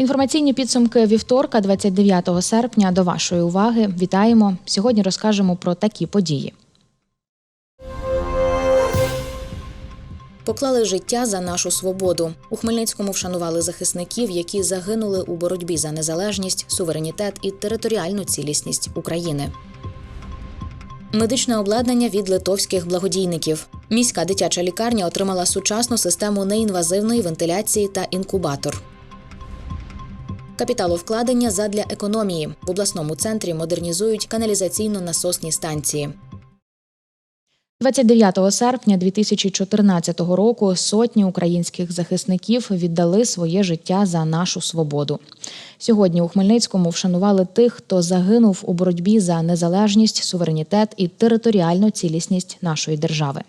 Інформаційні підсумки вівторка, 29 серпня. До вашої уваги вітаємо. Сьогодні розкажемо про такі події. Поклали життя за нашу свободу. У Хмельницькому вшанували захисників, які загинули у боротьбі за незалежність, суверенітет і територіальну цілісність України. Медичне обладнання від литовських благодійників. Міська дитяча лікарня отримала сучасну систему неінвазивної вентиляції та інкубатор. Капіталовкладення задля економії. В обласному центрі модернізують каналізаційно-насосні станції. 29 серпня 2014 року сотні українських захисників віддали своє життя за нашу свободу. Сьогодні у Хмельницькому вшанували тих, хто загинув у боротьбі за незалежність, суверенітет і територіальну цілісність нашої держави.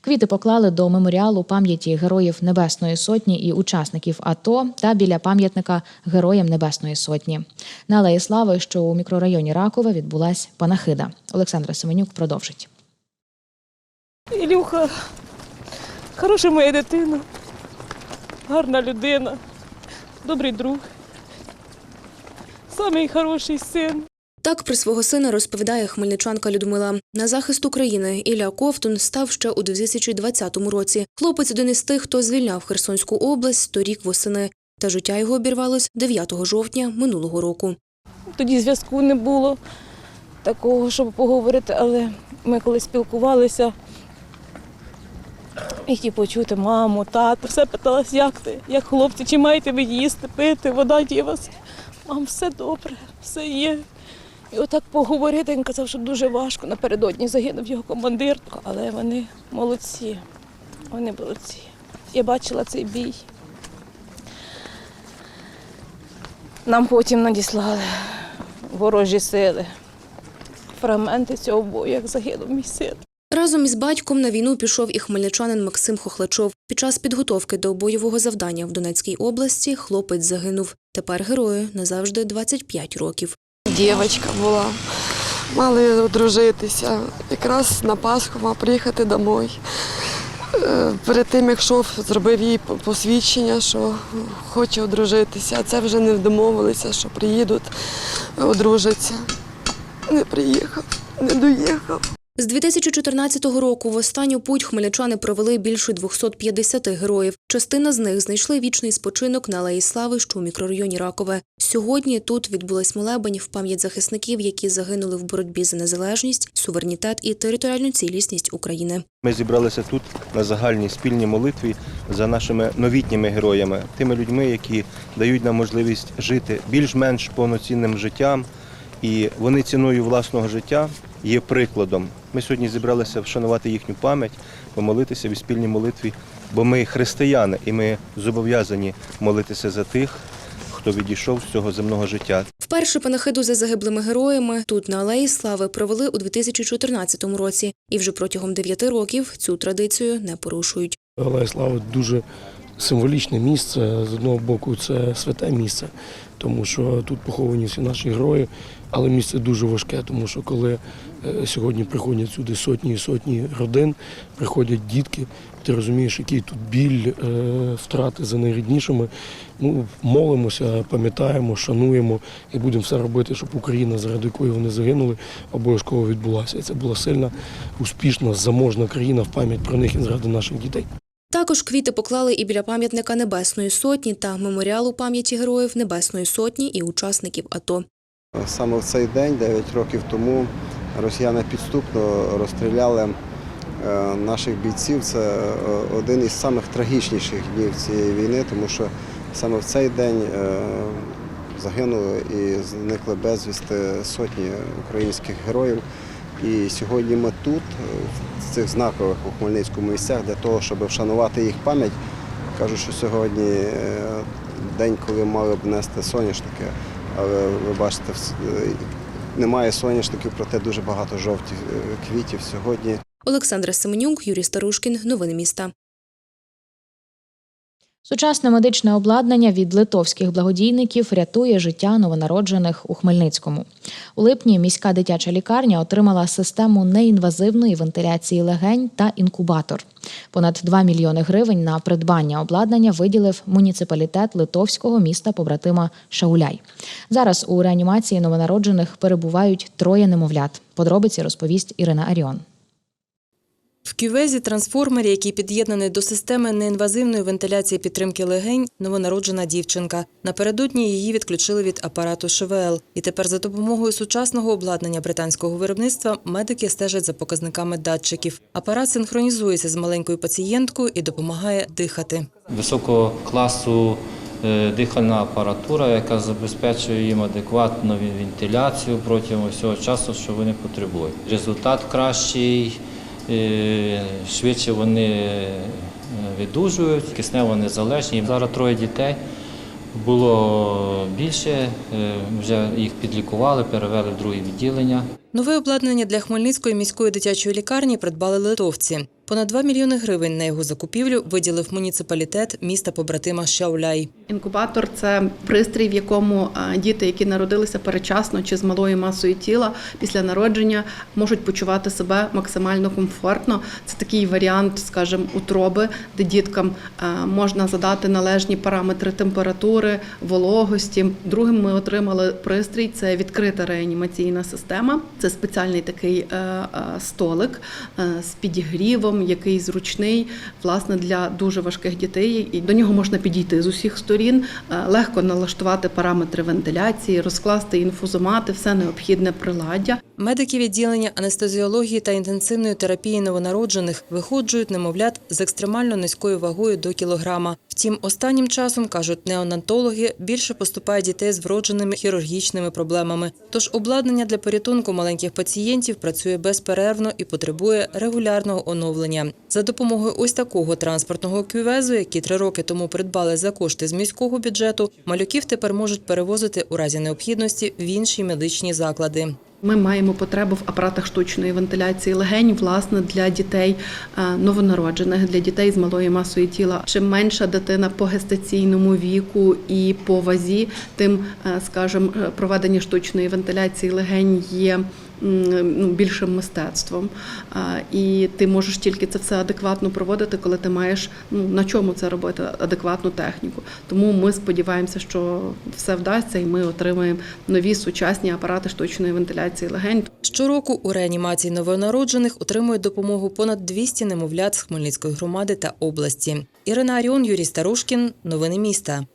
Квіти поклали до меморіалу пам'яті героїв Небесної Сотні і учасників АТО та біля пам'ятника Героям Небесної Сотні. На Слави, що у мікрорайоні Ракове, відбулась панахида. Олександра Семенюк продовжить. Ілюха, хороша моя дитина, гарна людина, добрий друг, самий хороший син. Так про свого сина розповідає хмельничанка Людмила. На захист України Ілля Ковтун став ще у 2020 році. Хлопець один із тих, хто звільняв Херсонську область торік восени. Та життя його обірвалось 9 жовтня минулого року. Тоді зв'язку не було такого, щоб поговорити, але ми коли спілкувалися, міг ті почути маму, тата, все питалась, як ти, як хлопці, чи маєте ви їсти, пити, вода є вас. Мам, все добре, все є. І отак поговорити, він казав, що дуже важко. Напередодні загинув його командир, але вони молодці. Вони молодці. Я бачила цей бій. Нам потім надіслали ворожі сили. Фрагменти цього бою, як загинув мій син. Разом із батьком на війну пішов і хмельничанин Максим Хохлачов. Під час підготовки до бойового завдання в Донецькій області хлопець загинув. Тепер герою назавжди 25 років. Дівчинка була. Мали одружитися. Якраз на Пасху мав приїхати домой. Е, Перед тим, як йшов, зробив їй посвідчення, що хоче одружитися. А це вже не домовилися, що приїдуть, одружаться. Не приїхав, не доїхав. З 2014 року в останню путь хмельничани провели більше 250 героїв. Частина з них знайшли вічний спочинок на Алеї Слави, що у мікрорайоні Ракове. Сьогодні тут відбулась молебень в пам'ять захисників, які загинули в боротьбі за незалежність, суверенітет і територіальну цілісність України. Ми зібралися тут на загальній спільній молитві за нашими новітніми героями, тими людьми, які дають нам можливість жити більш-менш повноцінним життям, і вони ціною власного життя є прикладом. Ми сьогодні зібралися вшанувати їхню пам'ять, помолитися в спільній молитві, бо ми християни і ми зобов'язані молитися за тих, хто відійшов з цього земного життя. Вперше панахиду за загиблими героями тут на Алеї Слави провели у 2014 році, і вже протягом 9 років цю традицію не порушують. Алея Слави дуже символічне місце. З одного боку, це святе місце, тому що тут поховані всі наші герої, але місце дуже важке, тому що коли е, сьогодні приходять сюди сотні і сотні родин, приходять дітки, ти розумієш, який тут біль, е, втрати за найріднішими. Ну, молимося, пам'ятаємо, шануємо і будемо все робити, щоб Україна, заради якої вони загинули, обов'язково відбулася. І це була сильна, успішна, заможна країна в пам'ять про них і заради наших дітей. Також квіти поклали і біля пам'ятника Небесної Сотні та меморіалу пам'яті героїв Небесної Сотні і учасників АТО. Саме в цей день, 9 років тому, росіяни підступно розстріляли е, наших бійців. Це е, один із самих трагічніших днів цієї війни, тому що саме в цей день е, загинули і зникли безвісти сотні українських героїв. І сьогодні ми тут, в цих знакових у Хмельницькому місцях, для того, щоб вшанувати їх пам'ять. Кажуть, що сьогодні е, день, коли мали б нести соняшники, але ви бачите, е, немає соняшників, проте дуже багато жовтих е, квітів сьогодні. Олександра Семенюк, Юрій Старушкін. Новини міста. Сучасне медичне обладнання від литовських благодійників рятує життя новонароджених у Хмельницькому. У липні міська дитяча лікарня отримала систему неінвазивної вентиляції легень та інкубатор. Понад 2 мільйони гривень на придбання обладнання виділив муніципалітет литовського міста побратима Шауляй. Зараз у реанімації новонароджених перебувають троє немовлят. Подробиці розповість Ірина Аріон. Кювезі трансформері, який під'єднаний до системи неінвазивної вентиляції підтримки легень, новонароджена дівчинка. Напередодні її відключили від апарату ШВЛ. І тепер за допомогою сучасного обладнання британського виробництва медики стежать за показниками датчиків. Апарат синхронізується з маленькою пацієнткою і допомагає дихати. високого класу е, дихальна апаратура, яка забезпечує їм адекватну вентиляцію протягом всього часу, що вони потребують. Результат кращий, швидше вони відужують, киснево незалежні. Зараз троє дітей. Було більше, е, вже їх підлікували, перевели в друге відділення. Нове обладнання для Хмельницької міської дитячої лікарні придбали литовці. Понад 2 мільйони гривень на його закупівлю виділив муніципалітет міста побратима Шауляй. Інкубатор це пристрій, в якому діти, які народилися перечасно чи з малою масою тіла після народження, можуть почувати себе максимально комфортно. Це такий варіант, скажімо, утроби, де діткам можна задати належні параметри температури, вологості. Другим ми отримали пристрій це відкрита реанімаційна система. Це спеціальний такий е, е, столик е, з підігрівом, який зручний власне для дуже важких дітей. І до нього можна підійти з усіх сторін, е, легко налаштувати параметри вентиляції, розкласти інфузомати, все необхідне приладдя. Медики відділення анестезіології та інтенсивної терапії новонароджених виходжують немовлят з екстремально низькою вагою до кілограма. Втім, останнім часом, кажуть неонатологи, більше поступає дітей з вродженими хірургічними проблемами. Тож обладнання для порятунку маленьких пацієнтів працює безперервно і потребує регулярного оновлення. За допомогою ось такого транспортного кювезу, який три роки тому придбали за кошти з міського бюджету, малюків тепер можуть перевозити у разі необхідності в інші медичні заклади. Ми маємо потребу в апаратах штучної вентиляції легень, власне, для дітей е, новонароджених, для дітей з малою масою тіла. Чим менша дитина по гестаційному віку і по вазі, тим, е, скажімо, е, проведення штучної вентиляції легень є ну, більшим мистецтвом. І ти можеш тільки це все адекватно проводити, коли ти маєш ну, на чому це робити адекватну техніку. Тому ми сподіваємося, що все вдасться, і ми отримаємо нові сучасні апарати штучної вентиляції легень. Щороку у реанімації новонароджених отримують допомогу понад 200 немовлят з Хмельницької громади та області. Ірина Аріон, Юрій Старушкін. Новини міста.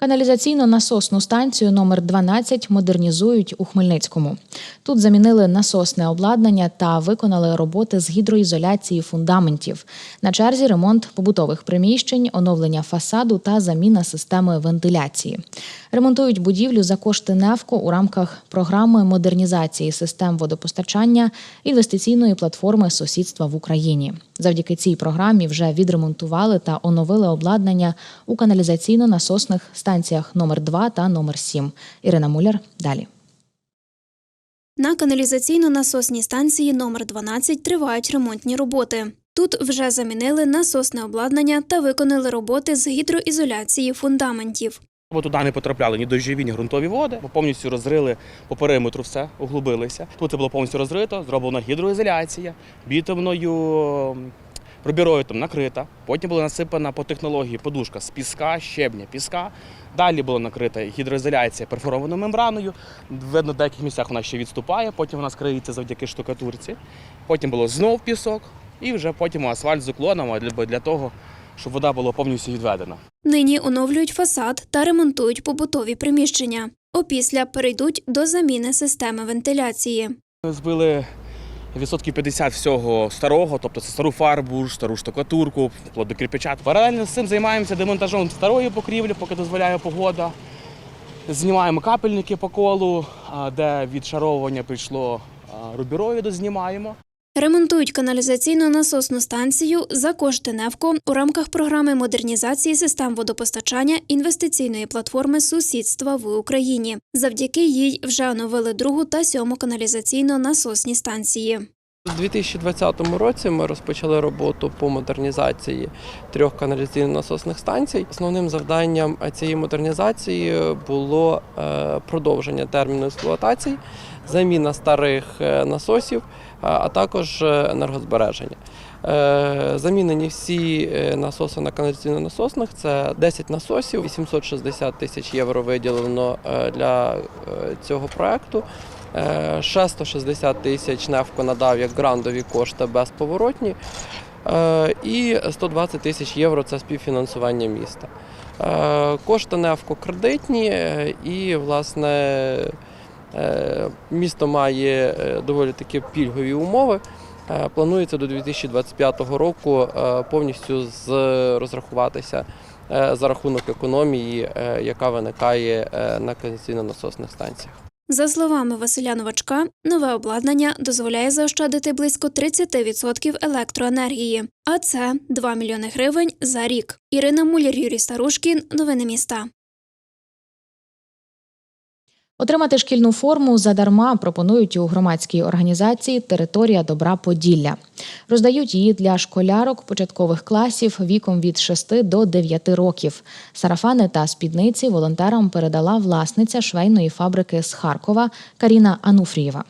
Каналізаційно-насосну станцію номер 12 модернізують у Хмельницькому. Тут замінили насосне обладнання та виконали роботи з гідроізоляції фундаментів. На черзі ремонт побутових приміщень, оновлення фасаду та заміна системи вентиляції. Ремонтують будівлю за кошти НЕВКО у рамках програми модернізації систем водопостачання інвестиційної платформи сусідства в Україні. Завдяки цій програмі вже відремонтували та оновили обладнання у каналізаційно-насосних станціях номер 2 та номер 7. Ірина Муляр далі. На каналізаційно-насосній станції номер 12 тривають ремонтні роботи. Тут вже замінили насосне обладнання та виконали роботи з гідроізоляції фундаментів. Бо туди не потрапляли ні дощові, ні ґрунтові води, бо повністю розрили по периметру все, углубилися. Тут це було повністю розрито, зроблена гідроізоляція, бітумною м, пробірою там накрита. Потім була насипана по технології подушка з піска, щебня, піска. Далі була накрита гідроізоляція перфорованою мембраною. Видно, в деяких місцях вона ще відступає, потім вона скриється завдяки штукатурці. Потім було знов пісок, і вже потім асфальт з уклоном для, для того, щоб вода була повністю відведена. Нині оновлюють фасад та ремонтують побутові приміщення. Опісля перейдуть до заміни системи вентиляції. Збили відсотків 50 всього старого, тобто це стару фарбу, стару штукатурку, вплоть до кирпича. Паралельно з цим займаємося демонтажом старої покрівлі, поки дозволяє погода. Знімаємо капельники по колу, де відшаровування прийшло рубіроїду, знімаємо. Ремонтують каналізаційно-насосну станцію за кошти НЕВКО у рамках програми модернізації систем водопостачання інвестиційної платформи сусідства в Україні. Завдяки їй вже оновили другу та сьому каналізаційно-насосні станції. У 2020 році ми розпочали роботу по модернізації трьох каналізаційно-насосних станцій. Основним завданням цієї модернізації було е, продовження терміну експлуатації, заміна старих е, насосів, а- також е, енергозбереження. Е, Замінені всі е, насоси на каналізаційно-насосних. Це 10 насосів, 860 тисяч євро виділено для цього проекту. Е, Ще 160 тисяч НЕФКО надав як грантові кошти безповоротні. І 120 тисяч євро це співфінансування міста. Кошти НЕФКО кредитні і, власне, місто має е, доволі такі пільгові умови. Е, Планується до 2025 року е, повністю розрахуватися е, за рахунок економії, е, яка виникає е, на каналізаційно-насосних станціях. За словами Василя Новачка, нове обладнання дозволяє заощадити близько 30% електроенергії, а це 2 мільйони гривень за рік. Ірина Муляр, Юрій Старушкін. Новини міста. Отримати шкільну форму задарма пропонують у громадській організації Територія добра Поділля. Роздають її для школярок початкових класів віком від 6 до 9 років. Сарафани та спідниці волонтерам передала власниця швейної фабрики з Харкова Каріна Ануфрієва.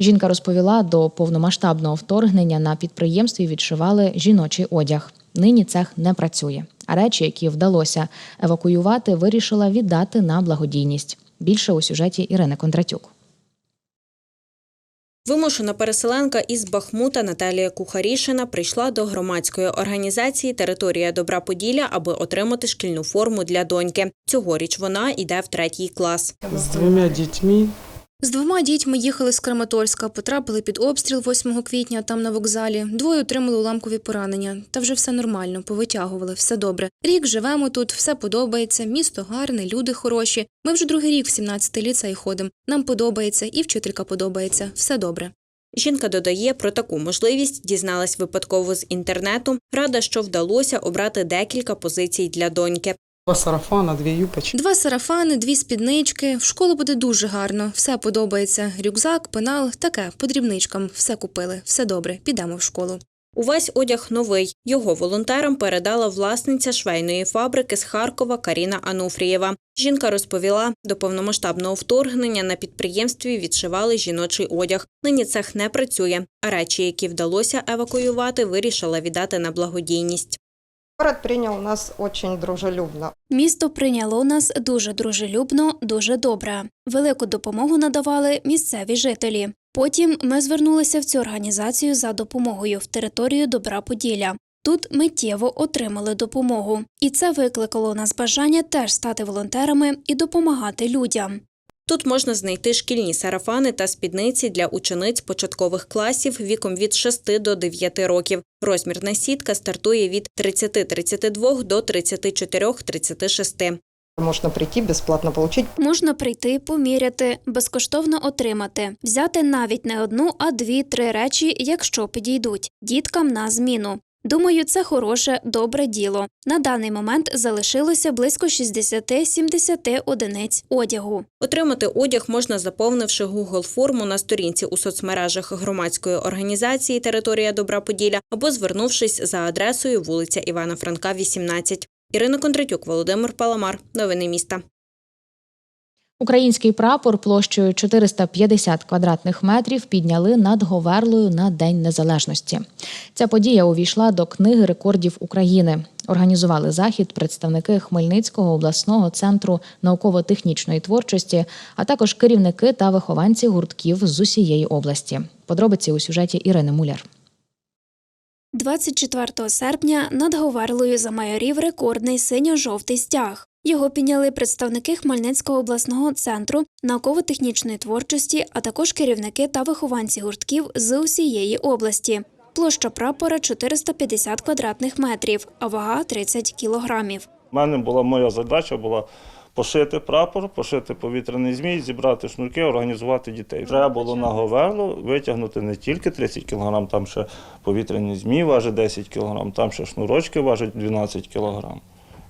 Жінка розповіла, до повномасштабного вторгнення на підприємстві відшивали жіночий одяг. Нині цех не працює, а речі, які вдалося евакуювати, вирішила віддати на благодійність. Більше у сюжеті Ірини Кондратюк. Вимушена переселенка із Бахмута Наталія Кухарішина прийшла до громадської організації Територія добра Поділля, аби отримати шкільну форму для доньки. Цьогоріч вона йде в третій клас. З двома дітьми З двома дітьми їхали з Краматорська, потрапили під обстріл 8 квітня там на вокзалі. Двоє отримали уламкові поранення. Та вже все нормально, повитягували, все добре. Рік живемо тут, все подобається, місто гарне, люди хороші. Ми вже другий рік в 17-й ліцей ходимо. Нам подобається, і вчителька подобається. Все добре. Жінка додає, про таку можливість дізналась випадково з інтернету. Рада, що вдалося обрати декілька позицій для доньки. Два сарафана, дві юбочки. Два сарафани, дві спіднички. В школу буде дуже гарно, все подобається. Рюкзак, пенал, таке, по дрібничкам. Все купили, все добре, підемо в школу. Увесь одяг новий. Його волонтерам передала власниця швейної фабрики з Харкова Каріна Ануфрієва. Жінка розповіла, до повномасштабного вторгнення на підприємстві відшивали жіночий одяг. Нині цех не працює, а речі, які вдалося евакуювати, вирішила віддати на благодійність. Город принял нас очень дружелюбно. Місто прийняло нас дуже дружелюбно, дуже добре. Велику допомогу надавали місцеві жителі. Потім ми звернулися в цю організацію за допомогою в територію Добра Поділля. Тут миттєво отримали допомогу, і це викликало у нас бажання теж стати волонтерами і допомагати людям. Тут можна знайти шкільні сарафани та спідниці для учениць початкових класів віком від 6 до 9 років. Розмірна сітка стартує від 30-32 до 34-36. Можно прийти, бесплатно получить. Можна прийти, поміряти, безкоштовно отримати, взяти навіть не одну, а дві-три речі, якщо підійдуть, діткам на зміну. Думаю, це хороше, добре діло. На даний момент залишилося близько 60-70 одиниць одягу. Отримати одяг можна, заповнивши Google форму на сторінці у соцмережах громадської організації Територія Добра Поділля або звернувшись за адресою вулиця Івана Франка, 18. Ірина Кондратюк, Володимир Паламар. Новини міста. Український прапор площею 450 квадратних метрів підняли над Говерлою на День Незалежності. Ця подія увійшла до книги рекордів України. Організували захід представники Хмельницького обласного центру науково-технічної творчості, а також керівники та вихованці гуртків з усієї області. Подробиці у сюжеті Ірини Муляр. 24 серпня над Говерлою замайорів рекордний синьо-жовтий стяг. Його підняли представники Хмельницького обласного центру науково-технічної творчості, а також керівники та вихованці гуртків з усієї області. Площа прапора 450 квадратних метрів, а вага 30 кілограмів. У мене була моя задача була пошити прапор, пошити повітряний змій, зібрати шнурки, організувати дітей. Треба було на говерлу витягнути не тільки 30 кг, там ще повітряний змій важить 10 кг, там ще шнурочки важать 12 кг.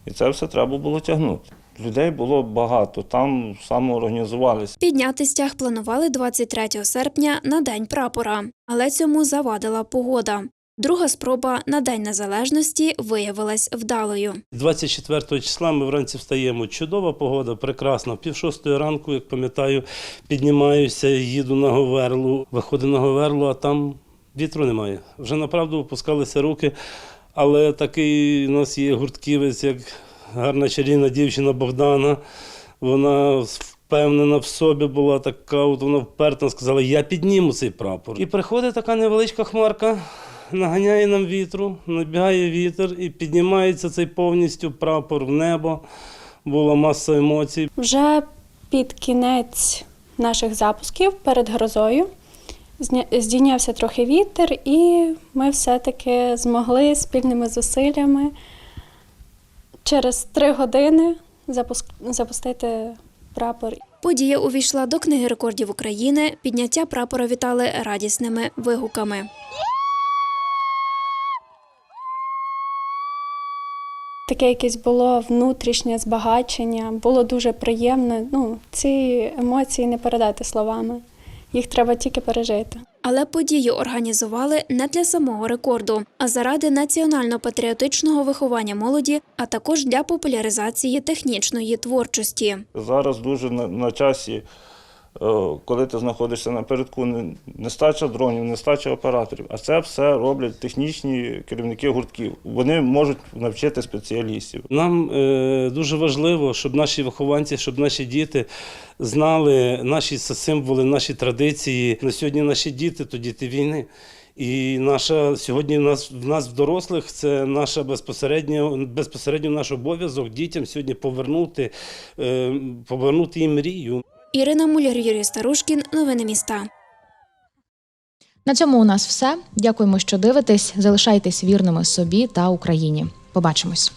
І це все треба було тягнути. Людей було багато, там самоорганізувалися. Підняти стяг планували 23 серпня на День прапора, але цьому завадила погода. Друга спроба на День Незалежності виявилась вдалою. 24 числа ми вранці встаємо. Чудова погода, прекрасна. Пів шостої ранку, як пам'ятаю, піднімаюся, їду на Говерлу, виходжу на Говерлу, а там вітру немає. Вже направду опускалися руки, але такий у нас є гуртківець, як гарна чарівна дівчина Богдана. Вона впевнена в собі була така, от вона вперта сказала, я підніму цей прапор. І приходить така невеличка хмарка, наганяє нам вітру, набігає вітер і піднімається цей повністю прапор в небо. Була маса емоцій. Вже під кінець наших запусків перед грозою здійнявся трохи вітер, і ми все-таки змогли спільними зусиллями через три години запустити прапор. Подія увійшла до книги рекордів України. Підняття прапора вітали радісними вигуками. Таке якесь було внутрішнє збагачення, було дуже приємно. Ну, ці емоції не передати словами. Їх треба тільки пережити. Але подію організували не для самого рекорду, а заради національно-патріотичного виховання молоді, а також для популяризації технічної творчості. Зараз дуже на, на часі, коли ти знаходишся напередку, не, нестача дронів, нестача операторів. А це все роблять технічні керівники гуртків. Вони можуть навчити спеціалістів. Нам е, дуже важливо, щоб наші вихованці, щоб наші діти знали наші символи, наші традиції. На сьогодні наші діти то діти війни. І наша сьогодні в нас в нас в дорослих це наша безпосередньо безпосередньо наш обов'язок дітям сьогодні повернути, е, повернути їм мрію. Ірина Муляр, Юрій Старушкін. Новини міста. На цьому у нас все. Дякуємо, що дивитесь. Залишайтесь вірними собі та Україні. Побачимось.